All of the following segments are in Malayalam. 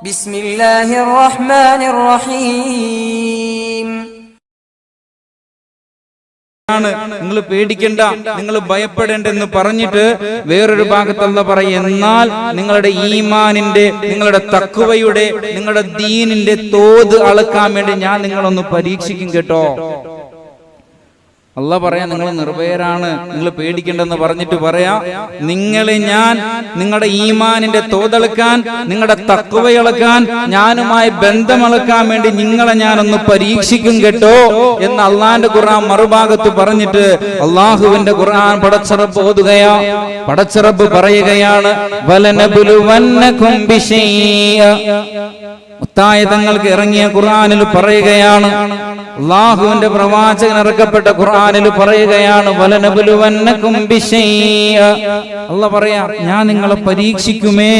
ബിസ്മില്ലാഹിർ റഹ്മാനിർ റഹീം ആണ് നിങ്ങൾ പേടിക്കണ്ട നിങ്ങൾ ഭയപ്പെടേണ്ടെന്ന് പറഞ്ഞിട്ട് വേറൊരു ഭാഗത്തല്ല പറയും എന്നാൽ നിങ്ങളുടെ ഈമാനിന്റെ നിങ്ങളുടെ തക്കുവയുടെ നിങ്ങളുടെ ദീനിന്റെ തോത് അളക്കാൻ വേണ്ടി ഞാൻ നിങ്ങളൊന്ന് പരീക്ഷിക്കും കേട്ടോ. അല്ല പറയാ നിങ്ങൾ നിർഭയരാണ് നിങ്ങൾ പേടിക്കേണ്ടെന്ന് പറഞ്ഞിട്ട് പറയാ. നിങ്ങളെ ഞാൻ നിങ്ങളുടെ ഈമാനിന്റെ തോതളക്കാൻ നിങ്ങളുടെ തക്കുവയളക്കാൻ ഞാനുമായി ബന്ധമളക്കാൻ വേണ്ടി നിങ്ങളെ ഞാനൊന്ന് പരീക്ഷിക്കും കേട്ടോ എന്ന് അള്ളാന്റെ ഖുർആൻ മറുഭാഗത്ത് പറഞ്ഞിട്ട് അള്ളാഹുവിന്റെ ഖുർആൻ പടച്ചറബ് ഓതുകയാ. പടച്ചറബ് പറയുകയാണ് ഇറങ്ങിയ ഖുർആനിൽ പറയുകയാണ് അള്ളാഹുവിന്റെ പ്രവാചകൻ ഇറക്കപ്പെട്ട ഖുർആനിൽ പറയുകയാണ് അല്ല പറയാ ഞാൻ നിങ്ങളെ പരീക്ഷിക്കുമേ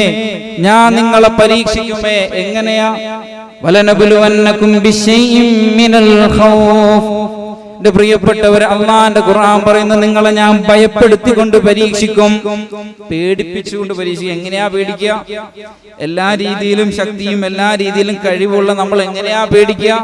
ഞാൻ നിങ്ങളെ പരീക്ഷിക്കുമേ. എങ്ങനെയാ? വലനബുലുവന്നകും ബിശൈഇൻ മിനൽ ഖൗഫ്. എന്റെ പ്രിയപ്പെട്ടവർ അള്ളാന്റെ ഖുർആൻ പറയുന്ന നിങ്ങളെ ഞാൻ ഭയപ്പെടുത്തിക്കൊണ്ട് പരീക്ഷിക്കും. പേടിപ്പിച്ചുകൊണ്ട് പരീക്ഷിക്കും. എങ്ങനെയാ പേടിക്കുക? എല്ലാ രീതിയിലും ശക്തിയും എല്ലാ രീതിയിലും കഴിവുള്ള നമ്മൾ എങ്ങനെയാ പേടിക്കുക?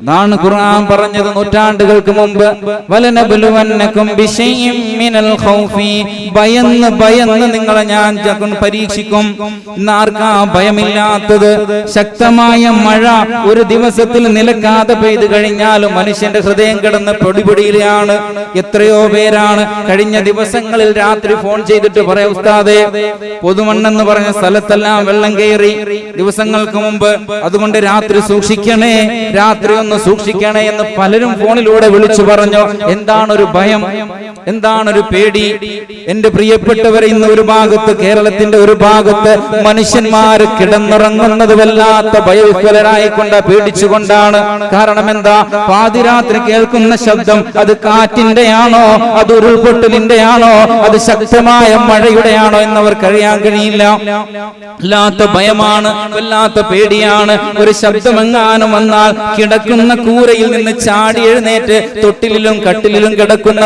അതാണ് ഖുർആൻ പറഞ്ഞത് നൂറ്റാണ്ടുകൾക്ക് മുമ്പ്. വലനബലുവന്നകും ബിശൈഇൻ മിനൽ ഖൗഫി. ഭയന്ന് ഭയന്ന് നിങ്ങളെ ഞാൻ പരീക്ഷിക്കും. ഇന്ന് ആർക്കാ ഭയമില്ലാത്തത്? ശക്തമായ മഴ ഒരു ദിവസത്തിൽ നിലക്കാതെ പെയ്തു കഴിഞ്ഞാലും മനുഷ്യന്റെ ഹൃദയം കിടന്ന് പൊടിപൊടിയിലാണ്. എത്രയോ പേരാണ്. കഴിഞ്ഞ ദിവസങ്ങളിൽ രാത്രി ഫോൺ ചെയ്തിട്ട് പറയാം ഉസ്താദെ പൊതുമണ്ണെന്ന് പറഞ്ഞ സ്ഥലത്തെല്ലാം വെള്ളം കയറി. ദിവസങ്ങൾക്ക് മുമ്പ് അതുകൊണ്ട് രാത്രി സൂക്ഷിക്കണേ രാത്രി ഒന്ന് സൂക്ഷിക്കണേ എന്ന് പലരും ഫോണിലൂടെ വിളിച്ചു പറഞ്ഞു. എന്താണ് ഒരു ഭയം? എന്താണ് ഒരു പേടി? എന്റെ പ്രിയപ്പെട്ടവരെ ഇന്ന് ഒരു ഭാഗത്ത് കേരളത്തിന്റെ ഒരു ഭാഗത്ത് മനുഷ്യന്മാർ കിടന്നിറങ്ങുന്നത് വല്ലാത്ത ഭയവിഹ്വലരായിക്കൊണ്ട് പേടിച്ചുകൊണ്ടാണ്. കാരണം എന്താ? പാതിരാത്രി കേൾക്കുന്ന ശബ്ദം അത് കാറ്റിന്റെയാണോ അത് ഉരുൾപൊട്ടലിന്റെയാണോ അത് ശക്തമായ മഴയുടെയാണോ എന്നവർക്ക് അറിയാൻ കഴിയില്ല. വല്ലാത്ത ഭയമാണ് വല്ലാത്ത പേടിയാണ്. ഒരു ശബ്ദമെങ്ങാനും വന്നാൽ കിടക്കുന്ന കൂരയിൽ നിന്ന് ചാടി എഴുന്നേറ്റ് തൊട്ടിലും കട്ടിലിലും കിടക്കുന്ന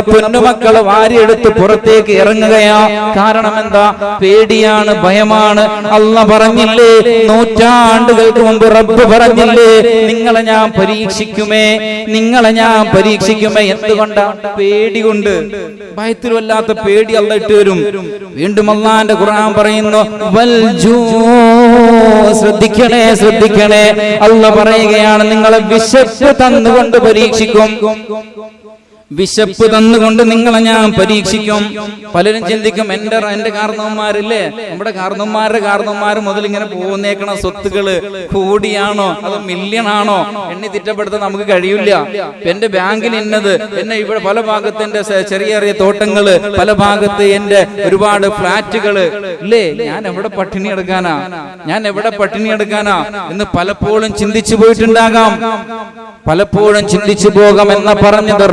പൊന്നുമക്കളെ വാരിയെടുത്ത് പുറത്തേക്ക് ഇറങ്ങുകയാ. കാരണം എന്താ പേടിയാണ് ഭയമാണ്. അല്ല പറഞ്ഞില്ലേ നൂറ്റാണ്ടുകൾക്ക് മുമ്പ് റബ്ബ് പറഞ്ഞില്ലേ നിങ്ങളെ ഞാൻ പരീക്ഷിക്കുമേ നിങ്ങളെ ഞാൻ പരീക്ഷിക്കുമേ എന്തുകൊണ്ടാ? പേടി കൊണ്ട് ഭയത്തിൽ വല്ലാത്ത പേടി അല്ല ഇട്ട് വരും. വീണ്ടും അള്ളാന്റെ ഖുർആൻ പറയുന്നു ശ്രദ്ധിക്കണേ ശ്രദ്ധിക്കണേ. അല്ല പറയുകയാണ് നിങ്ങളെ വിശപ്പ് തന്നുകൊണ്ട് പരീക്ഷിക്കും. വിശപ്പ് തന്നുകൊണ്ട് നിങ്ങളെ ഞാൻ പരീക്ഷിക്കും. പലരും ചിന്തിക്കും എന്റെ എന്റെ കാരണവന്മാരില്ലേ നമ്മുടെ കാരണവന്മാരുടെ കാരണവന്മാർ മുതൽ ഇങ്ങനെ പോകുന്നേക്കണ സ്വത്തുകൾ കൂടിയാണോ? അത് മില്യൺ ആണോ എണ്ണി തിറ്റപ്പെടുത്താൻ നമുക്ക് കഴിയില്ല. എന്റെ ബാങ്കിൽ ഇന്നത് എന്നെ ഇവിടെ പല ഭാഗത്ത് എന്റെ ചെറിയ ചെറിയ തോട്ടങ്ങൾ പല ഭാഗത്ത് എന്റെ ഒരുപാട് ഫ്ലാറ്റുകൾ. ഇല്ലേ? ഞാൻ എവിടെ പട്ടിണി എടുക്കാനാ? ഞാൻ എവിടെ പട്ടിണി എടുക്കാനാ? എന്ന് പലപ്പോഴും ചിന്തിച്ചു പോയിട്ടുണ്ടാകാം. പലപ്പോഴും ചിന്തിച്ചു പോകാം എന്ന പറഞ്ഞത്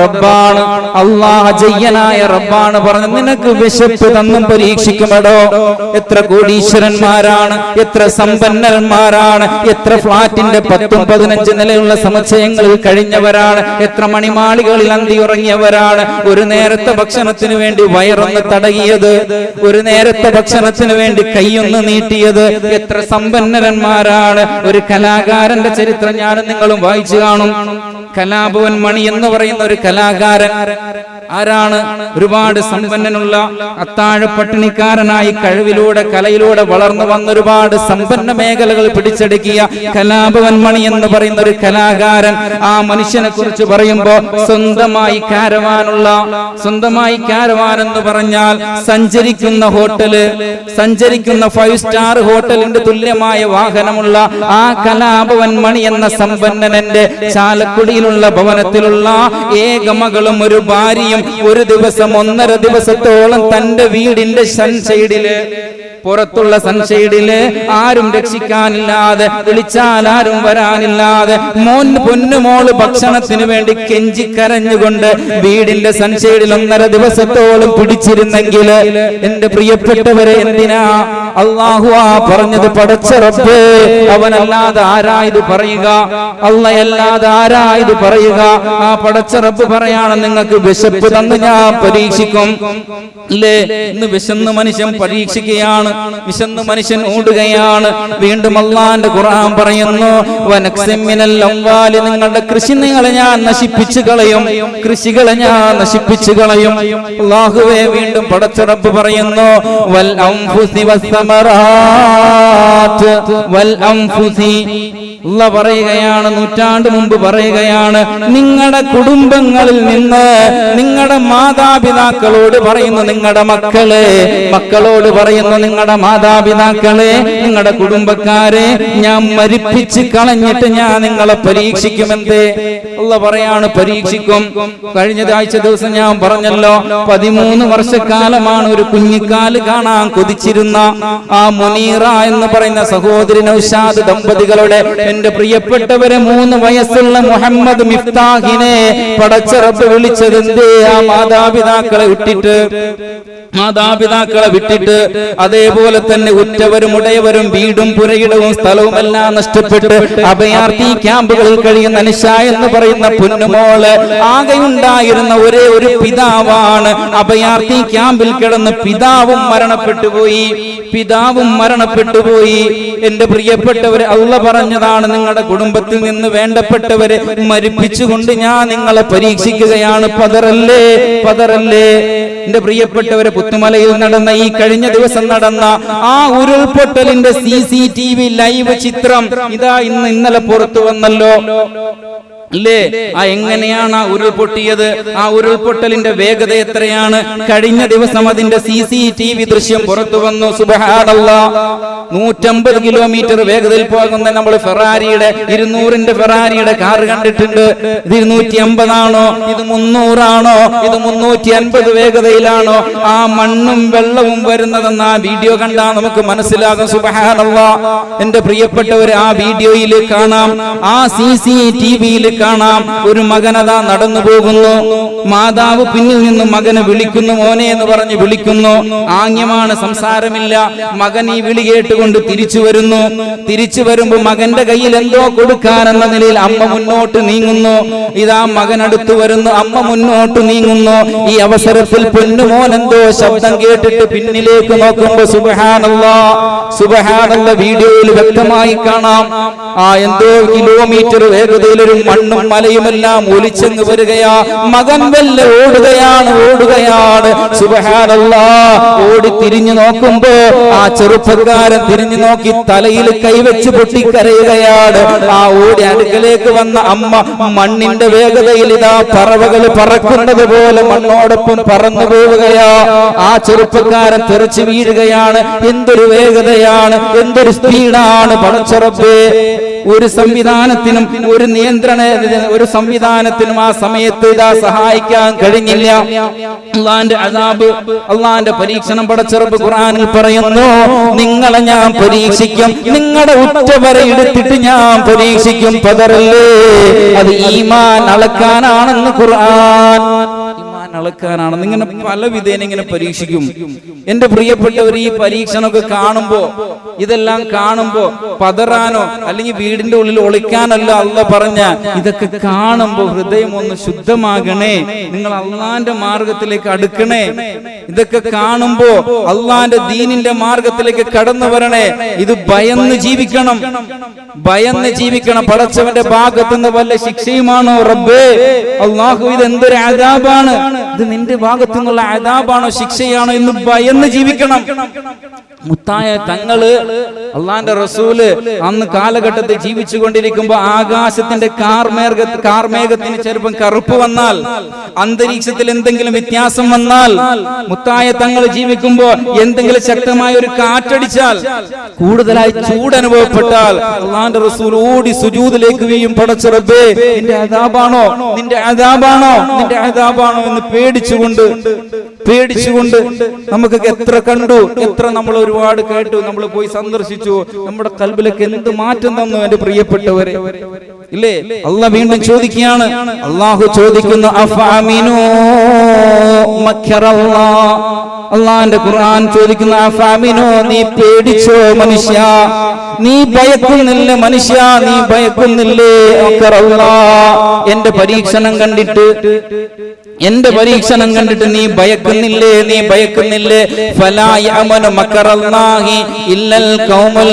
റബ്ബാണ്. അള്ളാഹ ജയ്യനായ റബ്ബാണ് പറഞ്ഞു നിനക്ക് വിശപ്പ് തന്നും പരീക്ഷിക്കുമടോ. എത്ര കോടീശ്വരന്മാരാണ് എത്ര സമ്പന്നന്മാരാണ് എത്ര ഫ്ളാറ്റിന്റെ പത്തും പതിനഞ്ച് നിലയുള്ള സമുച്ചയങ്ങളിൽ കഴിഞ്ഞവരാണ് എത്ര മണിമാളികളിൽ അന്തിയുറങ്ങിയവരാണ്. ഒരു നേരത്തെ ഭക്ഷണത്തിന് വേണ്ടി വയറൊന്ന് തടകിയത് ഒരു നേരത്തെ ഭക്ഷണത്തിന് വേണ്ടി കൈയൊന്ന് നീട്ടിയത് എത്ര സമ്പന്നരന്മാരാണ്. ഒരു കലാകാരന്റെ ചരിത്രം ഞാനും നിങ്ങളും വായിച്ചു കാണും. കലാഭവൻ മണി എന്ന് പറയുന്ന ഒരു കലാകാരൻ ആരാണ് ഒരുപാട് സമ്പന്നനുള്ള അത്താഴ പട്ടിണിക്കാരനായി കഴിവിലൂടെ കലയിലൂടെ വളർന്നു വന്ന ഒരുപാട് സമ്പന്ന മേഖലകൾ പിടിച്ചെടുക്കിയ കലാഭവൻ മണി എന്ന് പറയുന്ന ഒരു കലാകാരൻ ആ മനുഷ്യനെ കുറിച്ച് പറയുമ്പോ സ്വന്തമായി കാരവാനുള്ള സ്വന്തമായി കാരവാൻ എന്ന് പറഞ്ഞാൽ സഞ്ചരിക്കുന്ന ഹോട്ടൽ സഞ്ചരിക്കുന്ന ഫൈവ് സ്റ്റാർ ഹോട്ടലിന്റെ തുല്യമായ വാഹനമുള്ള ആ കലാഭവൻ മണി എന്ന സമ്പന്നനന്റെ ചാലക്കുടിയിലുള്ള ഭവനത്തിലുള്ള ഏകമകളും ഒരു ഭാര്യയും ഒരു ദിവസം ഒന്നര ദിവസത്തോളം തന്റെ വീടിന്റെ സൺസൈഡിൽ പുറത്തുള്ള സൺസൈഡിൽ ആരും രക്ഷിക്കാനില്ലാതെ വിളിച്ചാൽ ആരും വരാനില്ലാതെ മോൻ പൊന്നുമോൾ ഭക്ഷണത്തിന് വേണ്ടി കെഞ്ചി കരഞ്ഞുകൊണ്ട് വീടിന്റെ സൺസൈഡിൽ ഒന്നര ദിവസത്തോളം പിടിച്ചിരുന്നെങ്കിൽ എന്റെ പ്രിയപ്പെട്ടവരെ എന്തിനാ അള്ളാഹു ആ പറഞ്ഞത് പടച്ച റബ്ബേ അവനല്ലാതെ ആരാ ഇത് പറയുക? അള്ളയല്ലാതെ ആരാ ഇത് പറയുക? ആ പടച്ച റബ്ബ് പറയാണ് നിങ്ങൾക്ക് വിശപ്പ് തന്ന് ഞാൻ പരീക്ഷിക്കും. അല്ലേ ഇന്ന് വിശന്ന് മനുഷ്യൻ പരീക്ഷിക്കുകയാണ് വിശന്ന് മനുഷ്യൻ ഓടുകയാണ്. വീണ്ടും അള്ളാന്റെ ഖുർആൻ പറയുന്നു വനക്സിമിനൽ നിങ്ങളുടെ കൃഷി നിങ്ങളെ ഞാൻ നശിപ്പിച്ചു കളയും കൃഷികളെ ഞാൻ നശിപ്പിച്ചു കളയും. അള്ളാഹുവെ വീണ്ടും പടച്ചറപ്പ് പറയുന്നു വൽ അല്ല പറയുകയാണ് നൂറ്റാണ്ട് മുമ്പ് പറയുകയാണ്. നിങ്ങളുടെ കുടുംബങ്ങളിൽ നിന്ന് നിങ്ങളുടെ മാതാപിതാക്കളോട് പറയുന്ന നിങ്ങളുടെ മക്കളെ. മക്കളോട് പറയുന്ന നിങ്ങളുടെ മാതാപിതാക്കളെ. നിങ്ങളുടെ കുടുംബക്കാരെ ഞാൻ മരിപ്പിച്ച് കളഞ്ഞിട്ട് ഞാൻ നിങ്ങളെ പരീക്ഷിക്കുമെന്തേ? അല്ല പറയാണ് പരീക്ഷിക്കും. കഴിഞ്ഞ ആഴ്ച ദിവസം ഞാൻ പറഞ്ഞല്ലോ പതിമൂന്ന് വർഷക്കാലമാണ് ഒരു കുഞ്ഞിക്കാൽ കാണാൻ കൊതിച്ചിരുന്ന ആ മുനീറ എന്ന് പറയുന്ന സഹോദരി നൗഷാദ് ദമ്പതികളുടെ എന്റെ പ്രിയപ്പെട്ടവരെ മൂന്ന് വയസ്സുള്ള മുഹമ്മദ് മിഫ്താഹിനെ പടച്ചറപ്പ് വിളിച്ചത് എന്തേ ആ മാതാപിതാക്കളെ വിട്ടിട്ട് മാതാപിതാക്കളെ വിട്ടിട്ട് അതേപോലെ തന്നെ ഉറ്റവരും ഉടയവരും വീടും പുരയിടവും സ്ഥലവും എല്ലാം നഷ്ടപ്പെട്ട് അഭയാർത്ഥി ക്യാമ്പുകളിൽ കഴിയുന്ന നിശ എന്ന് പറയുന്ന പൊന്നുമോൾ ആകെയുണ്ടായിരുന്ന ഒരേ ഒരു പിതാവാണ്. അഭയാർത്ഥി ക്യാമ്പിൽ കിടന്ന് പിതാവും മരണപ്പെട്ടു പോയി പിതാവും മരണപ്പെട്ടുപോയി. എന്റെ പ്രിയപ്പെട്ടവരെ അള്ള പറഞ്ഞതാണ് നിങ്ങളുടെ കുടുംബത്തിൽ നിന്ന് വേണ്ടപ്പെട്ടവരെ മരിപ്പിച്ചുകൊണ്ട് ഞാൻ നിങ്ങളെ പരീക്ഷിക്കുകയാണ്. പതറല്ലേ പതറല്ലേ. എന്റെ പ്രിയപ്പെട്ടവരെ പുത്തുമലയിൽ നടന്ന ഈ കഴിഞ്ഞ ദിവസം നടന്ന ആ ഉരുൾപൊട്ടലിന്റെ C C T V live ചിത്രം ഇതാ ഇന്ന് ഇന്നലെ പുറത്തു വന്നല്ലോ. അല്ലേ ആ എങ്ങനെയാണ് ആ ഉരുൾപൊട്ടിയത് ആ ഉരുൾപൊട്ടലിന്റെ വേഗത എത്രയാണ്? കഴിഞ്ഞ ദിവസം അതിന്റെ സി സി ടി വി ദൃശ്യം പുറത്തു വന്നു. സുബഹാനല്ല. നൂറ്റമ്പത് കിലോമീറ്റർ വേഗതയിൽ പോകുന്ന നമ്മൾ ഫെറാരിയുടെ ഇരുന്നൂറിന്റെ ഫെറാരിയുടെ കാർ കണ്ടിട്ടുണ്ട്. ഇത് ഇരുന്നൂറ്റി അമ്പതാണോ ഇത് മുന്നൂറാണോ? ഇത് മുന്നൂറ്റി അൻപത് വേഗതയിലാണോ? ആ മണ്ണും വെള്ളവും വരുന്നതെന്ന് ആ വീഡിയോ കണ്ടാൽ നമുക്ക് മനസ്സിലാകും. സുബഹാനല്ല. എന്റെ പ്രിയപ്പെട്ടവർ ആ വീഡിയോയിൽ കാണാം. ആ സി സി ടി വിയിൽ കാണാം. ഒരു മകനതാ നടന്നു പോകുന്നു. മാതാവ് പിന്നിൽ നിന്ന് മകനെ വിളിക്കുന്നു. മോനെ എന്ന് പറഞ്ഞ് വിളിക്കുന്നു. ആംഗ്യമാണ് സംസാരമില്ല. മകൻ ഈ വിളി കേട്ടുകൊണ്ട് തിരിച്ചു വരുന്നു. തിരിച്ചു വരുമ്പോൾ മകന്റെ കയ്യിൽ എന്തോ കൊടുക്കാനെന്ന നിലയിൽ അമ്മ മുന്നോട്ട് നീങ്ങുന്നു. ഇതാ മകൻ അടുത്ത് വരുന്നു. അമ്മ മുന്നോട്ട് നീങ്ങുന്നു. ഈ അവസരത്തിൽ പൊന്നുമോൻ എന്തോ ശബ്ദം കേട്ടിട്ട് പിന്നിലേക്ക് നോക്കുമ്പോ സുബഹാനല്ല സുബഹാനല്ല വീഡിയോയിൽ വ്യക്തമായി കാണാം. ആ എന്തോ കിലോമീറ്റർ വേഗതയിൽ ഒരു മണ്ണും മലയുമെല്ലാം ഒലിച്ചെന്ന് വരികയാ. മകൻ വല്ല ഓടുകയാണ് ഓടുകയാണ്. സുബഹാനല്ല. ഓടി തിരിഞ്ഞു നോക്കുമ്പോ ആ ചെറുപ്പക്കാരൻ തിരിഞ്ഞു നോക്കി തലയിൽ കൈവച്ച് പൊട്ടിക്കരയുകയാണ്. ആ ഓടി അടുക്കലേക്ക് വന്ന അമ്മ മണ്ണിന്റെ വേഗതയിൽ ഇതാ പറവകൾ പറക്കുന്നത് പോലെ മണ്ണോടൊപ്പം പറന്നു പോവുകയാ. ആ ചെറുപ്പക്കാരൻ തെറിച്ചു വീഴുകയാണ്. എന്തൊരു വേഗതയാണ് എന്തൊരു സ്പീഡാണ് പടച്ചുറപ്പേ ഒരു സംവിധാനത്തിനും ഒരു നിയന്ത്രണ ഒരു സംവിധാനത്തിനും ആ സമയത്ത് ഇതാ സഹായിക്കാൻ കഴിഞ്ഞില്ല. അള്ളാന്റെ അതാബ് അള്ളാന്റെ പരീക്ഷണം പടച്ചെറുപ്പ് ഖുറാനിൽ പറയുന്നു നിങ്ങളെ ഞാൻ പരീക്ഷിക്കും. നിങ്ങളുടെ ഉറ്റവരെ എടുത്തിട്ട് ഞാൻ പരീക്ഷിക്കും പതറല്ലേ? അത് ഈമാൻ അളക്കാനാണെന്ന് ഖുർആൻ അളക്കാനാണെന്ന് ഇങ്ങനെ പല വിധേന ഇങ്ങനെ പരീക്ഷിക്കും. എന്റെ പ്രിയപ്പെട്ടവർ ഈ പരീക്ഷണമൊക്കെ കാണുമ്പോ ഇതെല്ലാം കാണുമ്പോ പതറാനോ അല്ലെങ്കിൽ വീടിന്റെ ഉള്ളിൽ ഒളിക്കാനല്ല അല്ല പറഞ്ഞ ഇതൊക്കെ കാണുമ്പോ ഹൃദയം ഒന്ന് ശുദ്ധമാകണേ. നിങ്ങൾ അള്ളാന്റെ മാർഗത്തിലേക്ക് അടുക്കണേ. ഇതൊക്കെ കാണുമ്പോ അള്ളാന്റെ ദീനിന്റെ മാർഗത്തിലേക്ക് കടന്നു വരണേ. ഇത് ഭയന്ന് ജീവിക്കണം. ഭയന്ന് ജീവിക്കണം. പടച്ചവന്റെ ഭാഗത്തുനിന്ന് വല്ല ശിക്ഷയുമാണോ റബ്ബേ? അള്ളാഹു ഇത് എന്തൊരു ആദാബാണ്. ഇത് നിന്റെ ഭാഗത്തു നിന്നുള്ള അതാബാണോ ശിക്ഷയാണോ എന്ന് ഭയന്ന് ജീവിക്കണം. മുത്തായ തങ്ങൾ അള്ളാന്റെ റസൂൽ അന്ന് കാലഘട്ടത്തിൽ ജീവിച്ചു കൊണ്ടിരിക്കുമ്പോ ആകാശത്തിന്റെ കാർമേഘ കാർമേഘത്തിന് ചെറുപ്പം കറുപ്പ് വന്നാൽ അന്തരീക്ഷത്തിൽ എന്തെങ്കിലും വ്യത്യാസം വന്നാൽ മുത്തായ തങ്ങൾ ജീവിക്കുമ്പോ എന്തെങ്കിലും ശക്തമായ ഒരു കാറ്റടിച്ചാൽ കൂടുതലായി ചൂട് അനുഭവപ്പെട്ടാൽ അള്ളാന്റെ റസൂൽ ഓടി സുജൂതിലേക്ക് വീയും പടച്ചിറപ്പേ നിന്റെ അതാബാണോ നിന്റെ അതാബാണോ നിന്റെ അതാബാണോ എന്ന് പേടിച്ചുകൊണ്ട് പേടിച്ചുകൊണ്ട് നമുക്ക് എത്ര കണ്ടു എത്ര നമ്മൾ ഒരുപാട് കേട്ടു നമ്മൾ പോയി സന്ദർശിച്ചു നമ്മുടെ കൽബിലേക്ക് എന്ത് മാറ്റം തന്നു എന്റെ പ്രിയപ്പെട്ടവരെ? ഇല്ലേ? അല്ല വീണ്ടും ചോദിക്കുകയാണ്. അള്ളാഹു ചോദിക്കുന്നു അള്ളാന്റെ ഖുർആൻ ചോദിക്കുന്ന ഫാമിനോ നീ പേടിച്ചോ മനുഷ്യ? നീ ഭയക്കുന്നില്ല മനുഷ്യ? നീ ഭയക്കുന്നില്ലേ. എന്റെ പരീക്ഷണം കണ്ടിട്ട് എന്റെ പരീക്ഷണം കണ്ടിട്ട് നീ ഭയക്കുന്നില്ലേ? നീ ഭയക്കുന്നില്ലേ? ഇല്ലൽ കൗമുൽ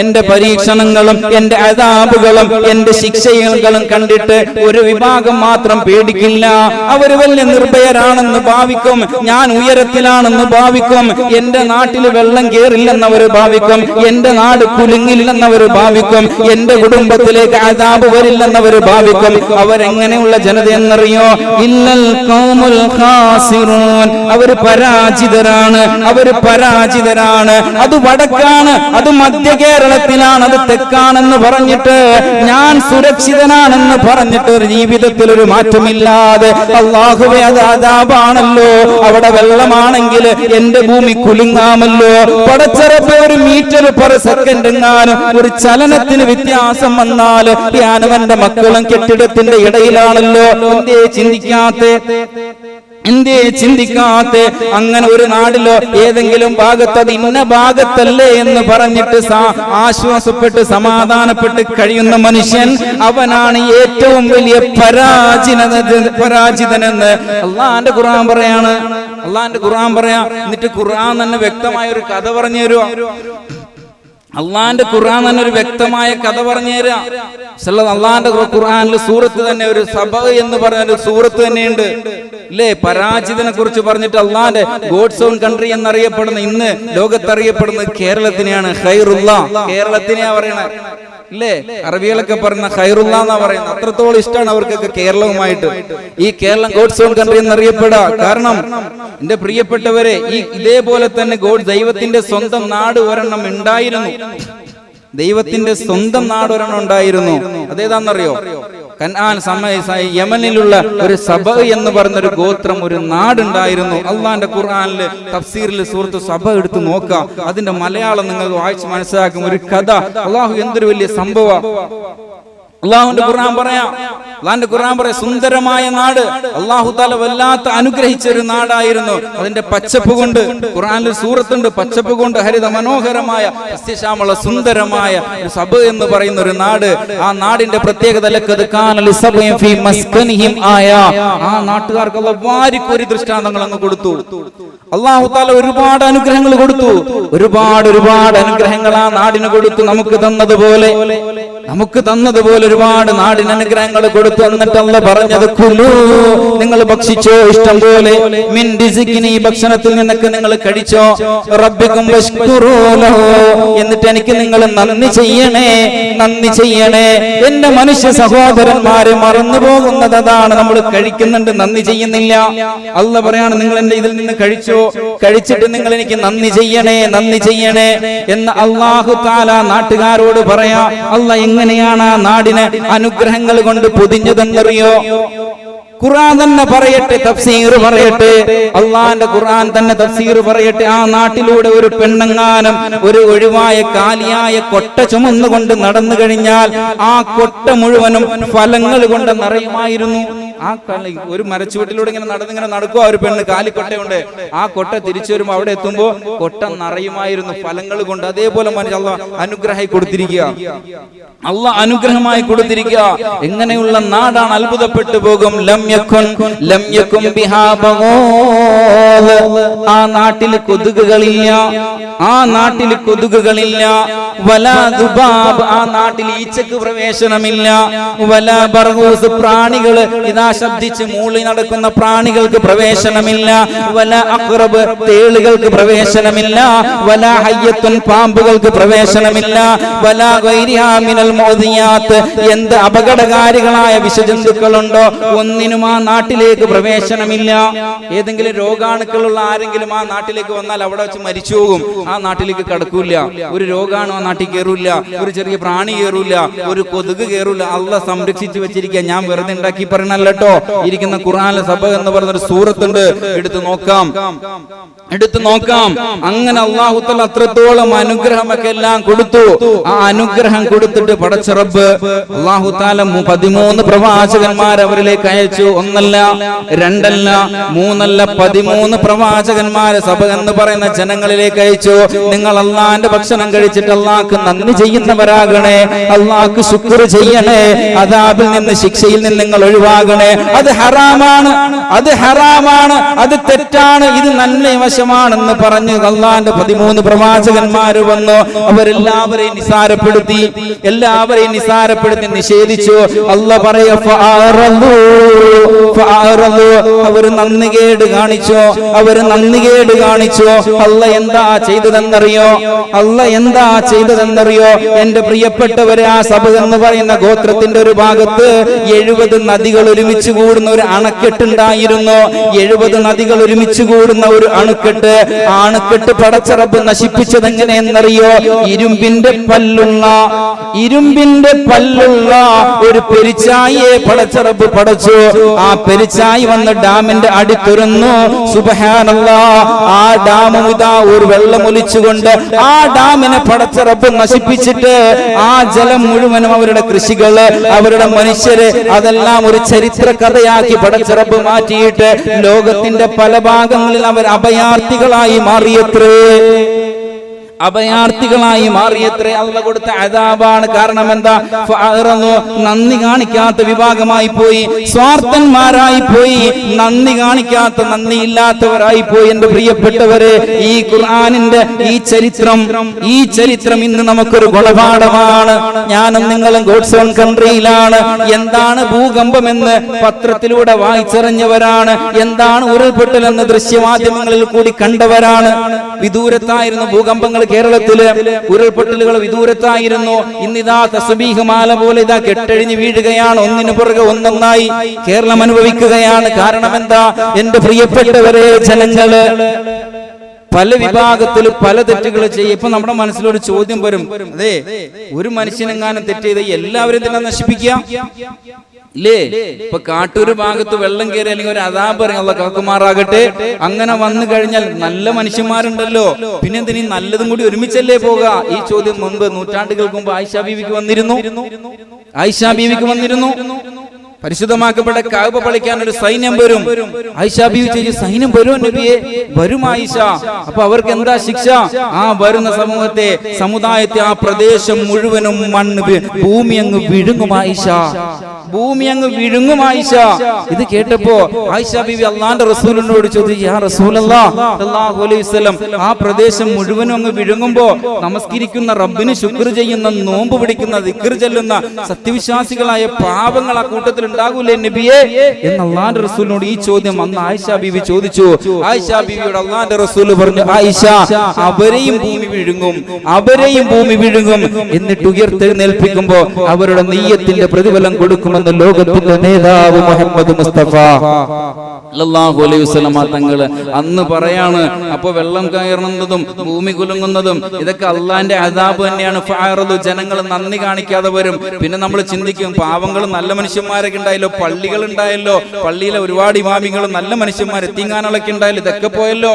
എന്റെ പരീക്ഷണങ്ങളും എന്റെ അതാപുകളും എന്റെ ശിക്ഷകളും കണ്ടിട്ട് ഒരു വിഭാഗം മാത്രം പേടിക്കില്ല. അവർ വലിയ നിർഭയരാണെന്ന് ഭാവിക്കും ഞാൻ ഉയരത്തിലാണെന്ന് ഭാവിക്കും എന്റെ നാട്ടിൽ വെള്ളം കേറില്ലെന്നവർ ഭാവിക്കും എന്റെ നാട് കുലുങ്ങില്ലെന്നവർ ഭാവിക്കും എന്റെ കുടുംബത്തിലേക്ക് അതാപ് വരില്ലെന്നവർ ഭാവിക്കും. അവരെങ്ങനെയുള്ള ജനത എന്നറിയോ? ഇല്ലൽ ഖാസിറൂൻ. അവർ പരാജിതരാണ് അവർ പരാജിതരാണ്. അത് വടക്കാണ് അത് മധ്യ കേരളത്തിലാണ് അത് തെക്കാണെന്ന് പറഞ്ഞിട്ട് ഞാൻ സുരക്ഷിതനാണെന്ന് പറഞ്ഞിട്ട് ജീവിതത്തിൽ ഒരു മാറ്റമില്ലാതെ അള്ളാഹുവെ അത് അതാപാണല്ലോ അവിടെ വെള്ളമാണെങ്കിൽ എന്റെ ഭൂമി കുലുങ്ങാമല്ലോ. പടച്ചറപ്പ് ഒരു മീറ്റർ പെർ സെക്കൻഡ് എങ്ങാനും ഒരു ചലനത്തിന് വ്യത്യാസം വന്നാൽ ഞാനും എന്റെ മക്കളും കെട്ടിടത്തിന്റെ ഇടയിലാണല്ലോ. എന്തേ ചിന്തിക്കാത്ത? എന്തേ ചിന്തിക്കാത്ത അങ്ങനെ ഒരു നാടിലോ ഏതെങ്കിലും ഭാഗത്ത് അത് ഇന്ന ഭാഗത്തല്ലേ എന്ന് പറഞ്ഞിട്ട് ആശ്വാസപ്പെട്ട് സമാധാനപ്പെട്ട് കഴിയുന്ന മനുഷ്യൻ അവനാണ് ഏറ്റവും വലിയ പരാജിത പരാജിതനെന്ന് അള്ളാന്റെ ഖുർആൻ പറയാണ്. അള്ളാന്റെ ഖുർആൻ പറയാ. എന്നിട്ട് ഖുർആൻ തന്നെ വ്യക്തമായ ഒരു കഥ പറഞ്ഞു തരുവാ അള്ളാന്റെ ഖുർആൻ തന്നെ ഒരു വ്യക്തമായ കഥ പറഞ്ഞു തരാം. അള്ളാന്റെ ഖുർആനിൽ സൂറത്ത് തന്നെ ഒരു സഭ എന്ന് പറഞ്ഞ ഒരു സൂറത്ത് തന്നെയുണ്ട്. അല്ലേ പരാജിതനെ കുറിച്ച് പറഞ്ഞിട്ട് അള്ളാന്റെ ഗോഡ്സ് ഓൺ കൺട്രി എന്നറിയപ്പെടുന്ന ഇന്ന് ലോകത്തറിയപ്പെടുന്ന കേരളത്തിനെയാണ് ഹൈറുള്ള കേരളത്തിനെയാ പറയണത് ഇല്ലേ അറബികളൊക്കെ പറയുന്ന ഖൈറുള്ള എന്നാ പറയുന്നത്. അത്രത്തോളം ഇഷ്ടമാണ് അവർക്കൊക്കെ കേരളവുമായിട്ട്. ഈ കേരളം ഗോഡ്സ് ഓൺ കൺട്രി എന്നറിയപ്പെടാ. കാരണം എന്റെ പ്രിയപ്പെട്ടവരെ ഈ ഇതേപോലെ തന്നെ ഗോഡ് ദൈവത്തിന്റെ സ്വന്തം നാട് ഒരെണ്ണം ഉണ്ടായിരുന്നു. ദൈവത്തിന്റെ സ്വന്തം നാട് ഒരെണ്ണം ഉണ്ടായിരുന്നു. അതേതാണെന്നറിയോ? കനാൻ സമയസായി യമനിലുള്ള ഒരു സഭ എന്ന് പറഞ്ഞ ഒരു ഗോത്രം ഒരു നാടുണ്ടായിരുന്നു. അള്ളാന്റെ ഖുർആനിൽ തഫ്സീറിൽ സുഹൃത്ത് സഭ എടുത്ത് നോക്കാം അതിന്റെ മലയാളം നിങ്ങൾ വായിച്ച് മനസ്സിലാക്കും. ഒരു കഥ. അള്ളാഹു എന്തൊരു വലിയ സംഭവം അള്ളാഹുന്റെ ഖുർആൻ പറയാം. അള്ളാഹിന്റെ ഖുർആൻ പറയാം സുന്ദരമായ നാട്. അള്ളാഹു താല വല്ലാത്ത അനുഗ്രഹിച്ച ഒരു നാടായിരുന്നു. അതിന്റെ പച്ചപ്പ് കൊണ്ട് ഖുർആനിൽ സൂറത്തുണ്ട് പച്ചപ്പ് കൊണ്ട് ഹരിത മനോഹരമായ സസ്യശ്യാമുള്ള സുന്ദരമായ സഭ എന്ന് പറയുന്ന ഒരു നാട്. ആ നാടിന്റെ പ്രത്യേകത ആയ. ആ നാട്ടുകാർക്ക് വാരിക്കോരി ദൃഷ്ടാന്തങ്ങൾ അങ്ങ് കൊടുത്തു. അള്ളാഹു താല ഒരുപാട് അനുഗ്രഹങ്ങൾ കൊടുത്തു. ഒരുപാട് ഒരുപാട് അനുഗ്രഹങ്ങൾ ആ നാടിന് കൊടുത്തു നമുക്ക് തന്നതുപോലെ. നമുക്ക് തന്നതുപോലെ ഒരുപാട് നാടിന് അനുഗ്രഹങ്ങൾ കൊടുത്തു എന്നിട്ട് അല്ല പറഞ്ഞത് കുലു നിങ്ങൾ ഭക്ഷിച്ചോ ഇഷ്ടം പോലെ. മിൻ ഡിസിക്കിന് ഈ ഭക്ഷണത്തിൽ നിന്നൊക്കെ നിങ്ങൾ കഴിച്ചോ. എന്നിട്ട് എനിക്ക് നിങ്ങൾ നന്ദി ചെയ്യണേ നന്ദി ചെയ്യണേ. എന്റെ മനുഷ്യ സഹോദരന്മാരെ മറന്നു പോകുന്നത് അതാണ്. നമ്മൾ കഴിക്കുന്നുണ്ട് നന്ദി ചെയ്യുന്നില്ല. അല്ല പറയാണ് നിങ്ങൾ എന്റെ ഇതിൽ നിന്ന് കഴിച്ചോ. കഴിച്ചിട്ട് നിങ്ങൾ എനിക്ക് നന്ദി ചെയ്യണേ നന്ദി ചെയ്യണേ എന്ന് അള്ളാഹു താല നാട്ടുകാരോട് പറയാ. അല്ല എങ്ങനെയാണ് ആ നാടിന് അനുഗ്രഹങ്ങൾ കൊണ്ട് പൊതിഞ്ഞതെന്നറിയോ? ഖുർആൻ തന്നെ പറയട്ടെ തഫ്സീർ പറയട്ടെ. അള്ളാന്റെ ഖുർആൻ തന്നെ തഫ്സീർ പറയട്ടെ. ആ നാട്ടിലൂടെ ഒരു പെണ്ണങ്ങാനം ഒരു ഒഴിവായ കാലിയായ കൊട്ട ചുമന്നുകൊണ്ട് നടന്നു കഴിഞ്ഞാൽ ആ കൊട്ട മുഴുവനും ഫലങ്ങൾ കൊണ്ട് നിറയുമായിരുന്നു. ആ ഒരു മരച്ചുവട്ടിലൂടെ ഇങ്ങനെ നടന്നിങ്ങനെ നടക്കുക ഒരു പെണ്ണ് കാലിക്കൊട്ടയുണ്ട്. ആ കൊട്ട തിരിച്ചു വരുമ്പോ അവിടെ എത്തുമ്പോ കൊട്ട നിറയുമായിരുന്നു ഫലങ്ങൾ കൊണ്ട്. അതേപോലെ മനുഷ്യ അനുഗ്രഹമായി കൊടുത്തിരിക്കുക. അല്ല അനുഗ്രഹമായി കൊടുത്തിരിക്കുക. എങ്ങനെയുള്ള നാടാണ് അത്ഭുതപ്പെട്ടു പോകും. ആ നാട്ടിൽ കൊതുകുകളില്ല. ആ നാട്ടിൽ കൊതുകുകളില്ല. വല ദുബാബ് ആ നാട്ടിൽ ഈച്ചക്ക് പ്രവേശനമില്ല. വല ബർഹൂസ് പ്രാണികൾ ഇതാ ശബ്ദിച്ച് മൂളി നടക്കുന്ന പ്രാണികൾക്ക് പ്രവേശനമില്ല. വല അക്രബ് തേളുകൾക്ക് പ്രവേശനമില്ല. വല ഹയ്യത്തുൻ പാമ്പുകൾക്ക് പ്രവേശനമില്ല. വല ഗൈരിഹാമിനൽ മോദിയാത്ത്. എന്ത് അപകടകാരികളായ വിഷജന്തുക്കളുണ്ടോ? ഒന്നിനും ആ നാട്ടിലേക്ക് പ്രവേശനമില്ല. ഏതെങ്കിലും രോഗാണുക്കളുള്ള ആരെങ്കിലും ആ നാട്ടിലേക്ക് വന്നാൽ അവിടെ വെച്ച് മരിച്ചു പോകും. ആ നാട്ടിലേക്ക് കടക്കൂല ഒരു രോഗാണു ആ നാട്ടിൽ കയറൂല ഒരു ചെറിയ പ്രാണി കയറൂല ഒരു കൊതുക് കയറൂല അള്ള സംരക്ഷിച്ചു വെച്ചിരിക്കുക ഞാൻ വെറുതെ ഉണ്ടാക്കി പറയണല്ലോ കേട്ടോ? ഇരിക്കുന്ന ഖുർആാനിലെ സഭ എന്ന് പറഞ്ഞൊരു സൂറത്തുണ്ട്. എടുത്തു നോക്കാം. എടുത്തു നോക്കാം. അങ്ങനെ അള്ളാഹുത്തൽ അത്രത്തോളം അനുഗ്രഹമൊക്കെ എല്ലാം കൊടുത്തു. ആ അനുഗ്രഹം കൊടുത്തിട്ട് പടച്ചിറബ് അള്ളാഹു താല പതിമൂന്ന് പ്രവാചകന്മാർ അവരിലേക്ക് അയച്ചു. ഒന്നല്ല രണ്ടല്ല മൂന്നല്ല പതിമൂന്ന് പ്രവാചകന്മാരെ സഭ എന്ന് പറയുന്ന ജനങ്ങളിലേക്ക് അയച്ചു. നിങ്ങൾ അള്ളാന്റെ ഭക്ഷണം കഴിച്ചിട്ട് അള്ളാഹ്ക്ക് നന്ദി ചെയ്യുന്നവരാകണേ. അള്ളാഹ്ക്ക് ശുക്ർ ചെയ്യണേ. അതാബിൽ നിന്ന് ശിക്ഷയിൽ നിന്ന് നിങ്ങൾ ഒഴിവാകണേ. അത് ഹറാമാണ് അത് ഹറാമാണ് അത് തെറ്റാണ് ഇത് നല്ല വശമാണെന്ന് പറഞ്ഞ് അള്ളാന്റെ പതിമൂന്ന് പ്രവാചകന്മാർ വന്നു. അവരെല്ലാവരെയും നിസാരപ്പെടുത്തി. എല്ലാവരെയും നിസാരപ്പെടുത്തി നിഷേധിച്ചു. അല്ല പറയ അവർ നന്ദികേട് കാണിച്ചു. അവർ നന്ദികേട് കാണിച്ചു. അല്ല എന്താ ചെയ്തതെന്നറിയോ? അല്ല എന്താ ചെയ്തതെന്നറിയോ? എന്റെ പ്രിയപ്പെട്ടവരെ ആ സഭ എന്ന് പറയുന്ന ഗോത്രത്തിന്റെ ഒരു ഭാഗത്ത് എഴുപത് നദികൾ ഒരുമിച്ച് കൂടുന്ന ഒരു അണക്കെട്ടുണ്ടായിരുന്നു. എഴുപത് നദികൾ ഒരുമിച്ച് കൂടുന്ന ഒരു അണുക്കെട്ട്. അണുക്കെട്ട് പടച്ചറബ് നശിപ്പിച്ചത് എങ്ങനെയെന്നറിയോ ഇരുമ്പിന്റെ പല്ലുള്ള ഇരുമ്പിന്റെ പല്ലുള്ള ഒരു പെരിച്ചായിയെ പടച്ചറബ് പടച്ചു. ആ പെരിച്ചായി വന്ന് ഡാമിന്റെ അടി സുബഹാനല്ല ആ ഡാമും ഇതാ ഒരു വെള്ളമൊലിച്ചുകൊണ്ട് ആ ഡാമിനെ പടച്ചറബ് നശിപ്പിച്ചിട്ട് ആ ജലം മുഴുവനും അവരുടെ കൃഷികൾ അവരുടെ മനുഷ്യര് അതെല്ലാം ഒരു ചരിത്ര കഥയാക്കി പടച്ചിറപ്പ് മാറ്റിയിട്ട് ലോകത്തിന്റെ പല ഭാഗങ്ങളിൽ അവർ അഭയാർത്ഥികളായി മാറിയത്രേ. അഭയാർത്ഥികളായി മാറിയത്രേ അള്ള കൊടുത്ത അതാപാണ് കാരണം എന്താ? നന്ദി കാണിക്കാത്ത വിഭാഗമായി പോയി. സ്വാർത്ഥന്മാരായി പോയി. നന്ദി കാണിക്കാത്ത നന്ദി ഇല്ലാത്തവരായി പോയി എന്റെ പ്രിയപ്പെട്ടവര്. ഈ ഖുർആാനിന്റെ ഈ ചരിത്രം ഈ ചരിത്രം ഇന്ന് നമുക്കൊരു ഗുണപാഠമാണ് ഞാനും നിങ്ങളും ഗോഡ്സ് ഓൺ കൺട്രിയിലാണ്. എന്താണ് ഭൂകമ്പം എന്ന് പത്രത്തിലൂടെ വായിച്ചറിഞ്ഞവരാണ്. എന്താണ് ഉരുൾപൊട്ടൽ എന്ന് ദൃശ്യമാധ്യമങ്ങളിൽ കൂടി കണ്ടവരാണ്. വിദൂരത്തായിരുന്നു ഭൂകമ്പങ്ങൾ കേരളത്തിൽ ഉരുൾപൊട്ടലുകൾ വിദൂരത്തായിരുന്നു. ഇന്നിതാ തസ്ബീഹ് മാല പോലെ ഇതാ കെട്ടഴിഞ്ഞ് വീഴുകയാണ്. ഒന്നിനു പുറകെ ഒന്നൊന്നായി കേരളം അനുഭവിക്കുകയാണ്. കാരണം എന്താ എന്റെ പ്രിയപ്പെട്ടവരെ ജനങ്ങൾ പല വിഭാഗത്തിൽ പല തെറ്റുകൾ ചെയ്യും. ഇപ്പൊ നമ്മുടെ മനസ്സിലൊരു ചോദ്യം വരും. അതെ ഒരു മനുഷ്യനെങ്ങാനും തെറ്റ് ചെയ്ത് എല്ലാവരും തന്നെ നശിപ്പിക്കുക? ഇല്ലേ ഇപ്പൊ കാട്ടൂര് ഭാഗത്ത് വെള്ളം കയറി അല്ലെങ്കിൽ ഒരു അതാപ് ഇറങ്ങുള്ള കാക്കുമാറാകട്ടെ. അങ്ങനെ വന്നു കഴിഞ്ഞാൽ നല്ല മനുഷ്യന്മാരുണ്ടല്ലോ. പിന്നെ എന്തിനീ നല്ലതും കൂടി ഒരുമിച്ചല്ലേ പോക ഈ ചോദ്യം മുൻപ് നൂറ്റാണ്ടുകൾക്ക് മുമ്പ് ആയിഷ ബീവിക്ക് വന്നിരുന്നു. ആയിഷ ബീവിക്ക് വന്നിരുന്നു. പരിശുദ്ധമാക്കപ്പെട്ട കാവ് പളിക്കാൻ ഒരു സൈന്യം വരും. ആയിഷ സൈന്യം വരും നബിയെ? വരും ആയിഷ. അപ്പൊ അവർക്ക് എന്താ ശിക്ഷ? ആ വരുന്ന സമൂഹത്തെ സമുദായത്തെ ആ പ്രദേശം മുഴുവനും മണ്ണ് ഭൂമി അങ്ങ് വിഴുങ്ങും ആയിഷ. ഭൂമി അങ്ങ് വിഴുങ്ങും ആയിഷ. ഇത് കേട്ടപ്പോ ആയിഷ ബിബി അള്ളാന്റെ റസൂലിനോട് ചോദിച്ചു വസല്ലം ആ പ്രദേശം മുഴുവനും അങ്ങ് വിഴുങ്ങുമ്പോ നമസ്കരിക്കുന്ന റബ്ബിന് ശുക്ർ ചെയ്യുന്ന നോമ്പ് പിടിക്കുന്ന ദിക്ർ ചെല്ലുന്ന സത്യവിശ്വാസികളായ പാപങ്ങൾ ആ കൂട്ടത്തിൽ ഉണ്ടാകൂലേ നബിയെ? എന്ന് അള്ളാന്റെ റസൂലിനോട് ഈ ചോദ്യം അന്ന് ആയിഷ ബീവി ചോദിച്ചു. ആയിഷ ബീവിയോട് അള്ളാന്റെ റസൂൽ പറഞ്ഞു ആയിഷ അവരെയും ഭൂമി വിഴുങ്ങും അവരെയും ഭൂമി വിഴുങ്ങും. എന്നിട്ട് ഉയർത്തെഴുന്നേൽപ്പിക്കുമ്പോ അവരുടെ നെയ്യത്തിന്റെ പ്രതിഫലം കൊടുക്കുമെന്ന് ലോകത്തിന്റെ നേതാവ് മുഹമ്മദ് മുസ്തഫ. അല്ലാഹു അലൈഹി വസല്ലമ തങ്ങൾ അന്ന് പറയാണ് അപ്പൊ വെള്ളം കയറുന്നതും ഭൂമി കുലുങ്ങുന്നതും ഇതൊക്കെ അള്ളാന്റെ അതാബ് തന്നെയാണ്. ഫാറതു ജനങ്ങൾ നന്ദി കാണിക്കാതെ വരും. പിന്നെ നമ്മൾ ചിന്തിക്കും പാവങ്ങൾ നല്ല മനുഷ്യന്മാരൊക്കെ ഉണ്ടായല്ലോ പള്ളികൾ ഉണ്ടായല്ലോ പള്ളിയിലെ ഒരുപാട് ഇമാമികളും നല്ല മനുഷ്യന്മാർ എത്തിങ്ങാനൊക്കെ ഉണ്ടായാലും ഇതൊക്കെ പോയല്ലോ.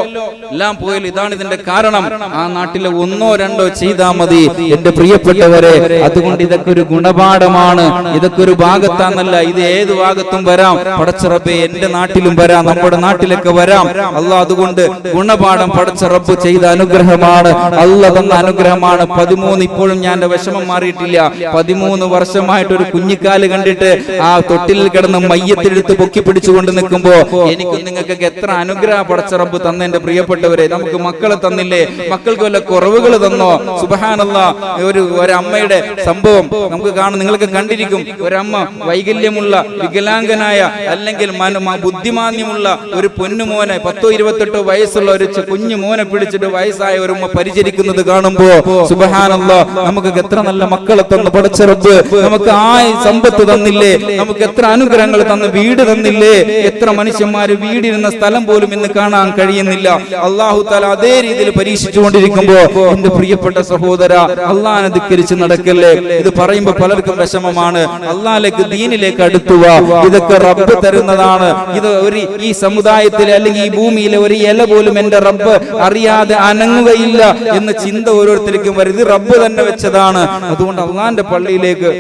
എല്ലാം പോയല്ലോ ഇതാണ് ഇതിന്റെ കാരണം. ആ നാട്ടിലെ ഒന്നോ രണ്ടോ ചെയ്താൽ മതി. എന്റെ പ്രിയപ്പെട്ടവരെ അതുകൊണ്ട് ഇതൊക്കെ ഒരു ഗുണപാഠമാണ്. ഇതൊക്കെ ഒരു ഭാഗത്താന്നല്ല ഇത് ഏത് ഭാഗത്തും വരാം. പടച്ചിറപ്പ് എന്റെ നാട്ടിലും വരാം നമ്മുടെ നാട്ടിലൊക്കെ വരാം. അല്ല അതുകൊണ്ട് ഗുണപാഠം പടച്ച റബ്ബ് ചെയ്ത അനുഗ്രഹമാണ്. അല്ല തന്ന അനുഗ്രഹമാണ്. പതിമൂന്ന് ഇപ്പോഴും ഞാൻ വിഷമം മാറിയിട്ടില്ല. പതിമൂന്ന് വർഷമായിട്ട് ഒരു കുഞ്ഞിക്കാൽ കണ്ടിട്ട് ആ തൊട്ടിലിൽ കിടന്ന് മയ്യത്തെടുത്ത് പൊക്കി പിടിച്ചുകൊണ്ട് നിൽക്കുമ്പോ എനിക്ക് നിങ്ങൾക്കൊക്കെ എത്ര അനുഗ്രഹ പടച്ച റബ്ബ് തന്ന എന്റെ പ്രിയപ്പെട്ടവരെ. നമുക്ക് മക്കളെ തന്നില്ലേ? മക്കൾക്ക് വല്ല കുറവുകൾ തന്നോ? സുബഹാനല്ല. ഒരു ഒരമ്മയുടെ സംഭവം നമുക്ക് കാണും. നിങ്ങൾക്ക് കണ്ടിരിക്കും. ഒരമ്മ വൈകല്യമുള്ള വികലാംഗനായ അല്ലെങ്കിൽ മന- ബുദ്ധിമാന്യമുള്ള ഒരു പൊന്നുമോനെ പത്തോ ഇരുപത്തെട്ടോ വയസ്സുള്ള ഒരു കുഞ്ഞു മോനെ പിടിച്ചിട്ട് വയസ്സായ ഒരു ഉമ്മ പരിചരിക്കുന്നത് കാണുമ്പോ സുബഹാനല്ല. നമുക്ക് എത്ര നല്ല മക്കളെ തന്നു പടച്ചറബ് നമുക്ക് ആ സമ്പത്ത് തന്നില്ലേ? നമുക്ക് നമുക്ക് എത്ര അനുഗ്രഹങ്ങൾ തന്ന് വീട് തന്നില്ലേ? എത്ര മനുഷ്യന്മാര് വീടിരുന്ന സ്ഥലം പോലും ഇന്ന് കാണാൻ കഴിയുന്നില്ല. അള്ളാഹു താല അതേ രീതിയിൽ പരീക്ഷിച്ചുകൊണ്ടിരിക്കുമ്പോ എന്റെ പ്രിയപ്പെട്ട സഹോദര അള്ളാഹനെ ധിക്കരിച്ച് നടക്കല്ലേ? ഇത് പറയുമ്പോ പലർക്കും വിഷമമാണ്. അള്ളാഹിലേക്ക് ദീനിലേക്ക് അടുത്തുക ഇതൊക്കെ റബ്ബ് തരുന്നതാണ്. ഇത് ഒരു ഈ സമുദായത്തിലെ അല്ലെങ്കിൽ ഈ ഭൂമിയിലെ ഒരു ഇല പോലും എന്റെ റബ്ബ് അറിയാതെ അനങ്ങുകയില്ല എന്ന ചിന്ത ഓരോരുത്തർക്കും വരും. ഇത് റബ്ബ് തന്നെ വെച്ചതാണ്. അതുകൊണ്ട് അള്ളാന്റെ പള്ളിയിലേക്ക്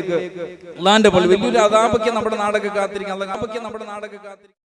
അള്ളാന്റെ പള്ളി വലിയൊരു അതാപയ്ക്ക് നമ്മുടെ നാടൊക്കെ കാത്തിരിക്കും അള്ളാഹ് നമ്മുടെ നാടൊക്കെ കാത്തിരിക്കും